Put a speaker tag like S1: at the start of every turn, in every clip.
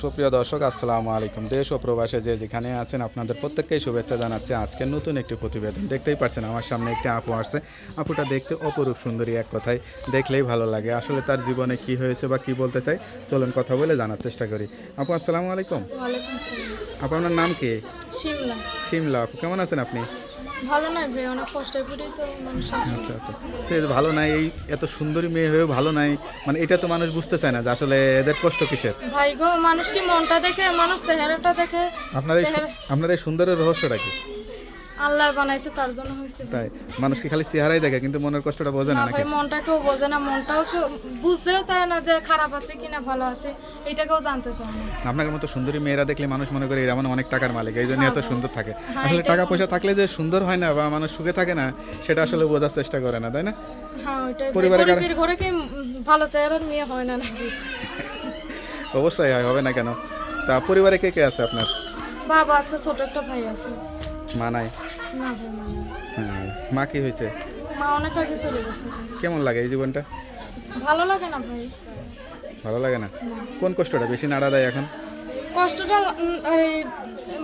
S1: সুপ্রিয় দর্শক আসসালামু আলাইকুম। দেশ ও প্রবাসে যে যেখানে আছেন আপনাদের প্রত্যেককেই শুভেচ্ছা জানাচ্ছি। আজকে নতুন একটি প্রতিবেদন। দেখতেই পাচ্ছেন আমার সামনে একটি আপু আসছে। আপুটা দেখতে অপরূপ সুন্দরী এক কথায়। দেখলেই ভালো লাগে আসলে তার জীবনে কি হয়েছে বা কি বলতে চাই চলুন কথা বলে জানার চেষ্টা করি। আপু আসসালামু আলাইকুম। আপু আপনার নাম কি?
S2: শিমলা।
S1: শিমলা আপু কেমন আছেন আপনি?
S2: ভালো নাই ভাই অনেক কষ্টে পড়ি তো মানুষ।
S1: আচ্ছা আচ্ছা। তো এই যে ভালো নাই এই এত সুন্দরী মেয়ে হয়েও ভালো নাই। মানে এটা তো মানুষ বুঝতে চায় না যে আসলে এদের কষ্ট কিসের।
S2: ভাই গো মানুষ কি মনটা দেখে মানুষ চেহারাটা দেখে?
S1: আপনার এই আপনার এই সুন্দরের রহস্যটা কি?
S2: আল্লাহ বানাইছে তার জন্য হয়েছে।
S1: তাই মানুষ কি খালি চেহারাই দেখে কিন্তু মনের কষ্টটা বোঝে না নাকি?
S2: ভাই মনটা কেউ বোঝে না মনটাও বুঝতেও চায় না যে খারাপ আছে কিনা ভালো আছে এটাকেও জানতে চায় না।
S1: আপনার মতো সুন্দরী মেয়েরা দেখলে মানুষ মনে করে এরা মানে অনেক টাকার মালিক এই জন্য এত সুন্দর থাকে।
S2: হ্যাঁ,
S1: আসলে টাকা পয়সা থাকলে যে সুন্দর হয় না বা মানুষ সুখে থাকে না সেটা আসলে বোঝার চেষ্টা করে না তাই না?
S2: হ্যাঁ ওইটাই। ভাই।
S1: পরিবারে
S2: ঘরে কি ভালো চেহারার মেয়ে হয় না নাকি?
S1: অবশ্যই হয় হবে না কেন? তা পরিবারে কে কে আছে আপনার?
S2: বাবা আছে ছোট একটা ভাই আছে।
S1: মা নাই? হ্যাঁ মা। কি হয়েছে?
S2: মা অনেক আগে চলে গেছে।
S1: কেমন লাগে এই জীবনটা?
S2: ভালো লাগে না ভাই।
S1: ভালো লাগে না? কোন কষ্টটা? বেশি নাড়া দেয় এখন?
S2: কষ্টটা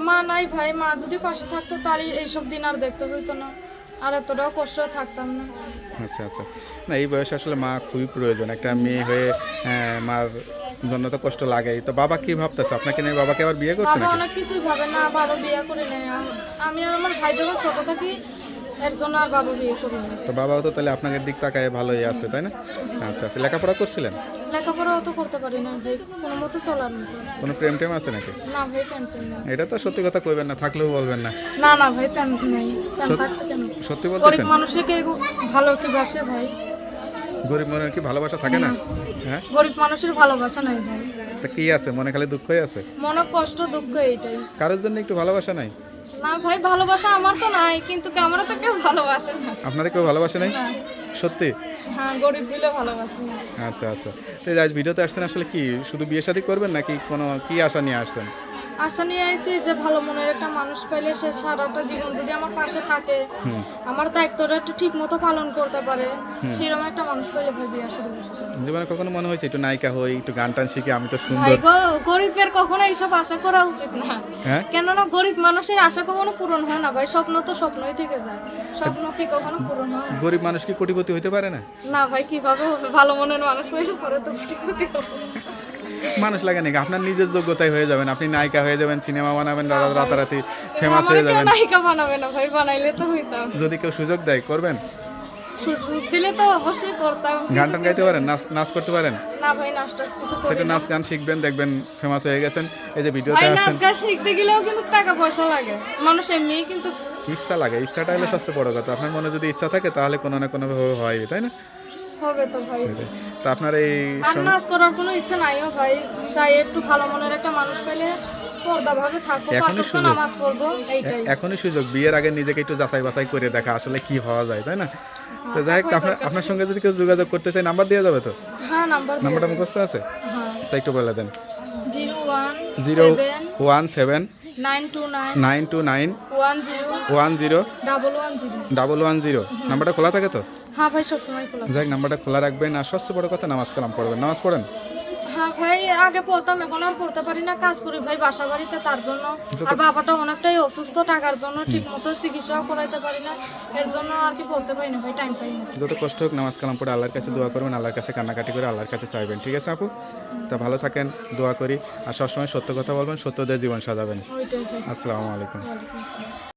S2: মা নাই ভাই মা যদি পাশে থাকতো তারই এইসব দিন আর দেখতে হইতো না। আর এতটাও কষ্ট থাকতাম না।
S1: আচ্ছা আচ্ছা। না এই বয়সে আসলে মা খুবই প্রয়োজন। একটা মেয়ে হয়ে হ্যাঁ, মার জন্য তো কষ্ট লাগেই। তো বাবা কি ভাবতেছে? আপনাকে নিয়ে বাবাকে আবার বিয়ে করছে
S2: বাবা
S1: নাকি?
S2: অনেক কিছুই ভাবে না বাবা বিয়ে করে নেয়। আমি আর আমার ভাই যখন ছোট থাকি এর জন্য আর বাবা বিয়ে করি না।
S1: তো বাবাও তো তাহলে আপনাদের দিক তাকায় ভালোই আছে তাই না? আচ্ছা আচ্ছা। লেখাপড়া করছিলেন?
S2: লেখাপড়াও তো করতে পারি না ভাই কোনো মতো চলার মতো।
S1: কোনো প্রেম টেম আছে নাকি?
S2: না ভাই প্যান্ট না
S1: এটা তো সত্যি কথা কইবেন না থাকলেও বলবেন না।
S2: না না ভাই প্যান্ট নেই। প্যান্ট থাকতে কেন?
S1: সত্যি
S2: গরিব
S1: বলতেছেন?
S2: মানুষের কে ভালো কি বাসে ভাই।
S1: গরিব মনের কি ভালোবাসা থাকে না? হ্যাঁ?
S2: গরিব মানুষের ভালোবাসা নাই ভাই।
S1: তা কি আছে? মনে খালি দুঃখই আছে?
S2: মনে কষ্ট দুঃখ এইটাই।
S1: কারোর জন্য একটু ভালোবাসা নাই?
S2: না ভাই ভালোবাসা আমার তো নাই কিন্তু ক্যামেরা তো কেউ ভালোবাসে না।
S1: আপনারা কেউ ভালোবাসে নাই? সত্যি?
S2: হ্যাঁ গরিব বিলে ভালোবাসে না।
S1: আচ্ছা আচ্ছা। তো আজ ভিডিওতে আসছেন আসলে কি শুধু বিয়ে শাদী করবেন নাকি কোনো কি আশা নিয়ে আসছেন?
S2: আশা নিয়ে আইছি যে ভালো মনের একটা মানুষ পাইলে সে সারাটা জীবন যদি আমার পাশে থাকে আমার দায়িত্বটা একটু ঠিক মতো পালন করতে পারে সেরকম একটা মানুষ পাইলে আসা দেবো
S1: জীবনে কখনো মনে হয়েছে একটু নায়িকা হই একটু গান টান শিখে আমি তো সুন্দর।
S2: গরিবের কখনো এইসব আশা করা উচিত না।
S1: হ্যাঁ?
S2: কেননা গরিব মানুষের আশা কখনো পূরণ হয় না ভাই স্বপ্ন তো স্বপ্নই থেকে যায়। স্বপ্ন কি কখনো পূরণ হয়
S1: গরিব মানুষ কি কোটিপতি হইতে পারে না?
S2: না ভাই কীভাবে ভালো মনের মানুষ পাইলে পরে তো কোটিপতি।
S1: মানুষ লাগে নাকি? আপনার নিজের যোগ্যতায় হয়ে যাবেন। আপনি নায়িকা হয়ে যাবেন সিনেমা বানাবেন রাতারাতি ফেমাস হয়ে যাবেন।
S2: নায়িকা বানাবে না ভাই বানাইলে তো হইতাম
S1: যদি কেউ সুযোগ দেয় করবেন?
S2: দিলে তো অবশ্যই করতাম।
S1: গান টান গাইতে পারেন? নাচ নাচ করতে পারেন?
S2: না ভাই নাচটা কিছু
S1: তো
S2: করি
S1: একটু নাচ গান শিখবেন দেখবেন ফেমাস হয়ে গেছেন। এই যে ভিডিওতে
S2: ভাই নাচ গান শিখতে গেলেও কিন্তু টাকা পয়সা লাগে। মানুষ এমনি কিন্তু
S1: ইচ্ছা লাগে। ইচ্ছাটা হলে সবচেয়ে বড় কথা। আপনার মনে যদি ইচ্ছা থাকে তাহলে কোনো না কোনো ভাবে হয় তাই না?
S2: হবে তো ভাই।
S1: তো আপনার এই
S2: নাচ করার কোনো ইচ্ছা নাইও ভাই। চাই একটু ভালো মনের একটা মানুষ পেলে
S1: এখনই সুযোগ। এখনই সুযোগ। বিয়ের আগে নিজেকে একটু যাচাই বাছাই করে দেখা আসলে কি হওয়া যায় তাই না? তো যাই হোক আপনার আপনার সঙ্গে যদি কেউ যোগাযোগ করতে চাই নাম্বার দেওয়া যাবে তো?
S2: হ্যাঁ নাম্বার
S1: নাম্বারটা মুখস্থ আছে?
S2: হ্যাঁ।
S1: তাই একটু বলে দেন।
S2: Zero one
S1: zero one seven
S2: nine two nine zero double one zero
S1: double one zero. নাম্বারটা খোলা থাকে তো?
S2: হ্যাঁ ভাই সবসময় খোলা
S1: যাই নাম্বারটা খোলা রাখবেন। আর সবচেয়ে বড় কথা নামাজ কালাম পড়বেন। নামাজ পড়েন?
S2: হ্যাঁ ভাই আগে পড়তাম এখন আর পড়তে পারি না। কাজ করি ভাই বাসা বাড়িতে তার জন্য। আর বাবাটা অনেকটাই অসুস্থ টাকার জন্য ঠিক মতো চিকিৎসাও করাইতে পারি না। এর জন্য আর কি পড়তে পারি না ভাই টাইম পাই না।
S1: যত কষ্ট হোক নামাজ কালাম পড়ে আল্লাহর কাছে দোয়া করবেন আল্লাহর কাছে কান্নাকাটি করে আল্লাহর কাছে চাইবেন ঠিক আছে আপু? তা ভালো থাকেন দোয়া করি। আর সবসময় সত্য কথা বলবেন সত্য দিয়ে জীবন সাজাবেন। আসসালামু আলাইকুম।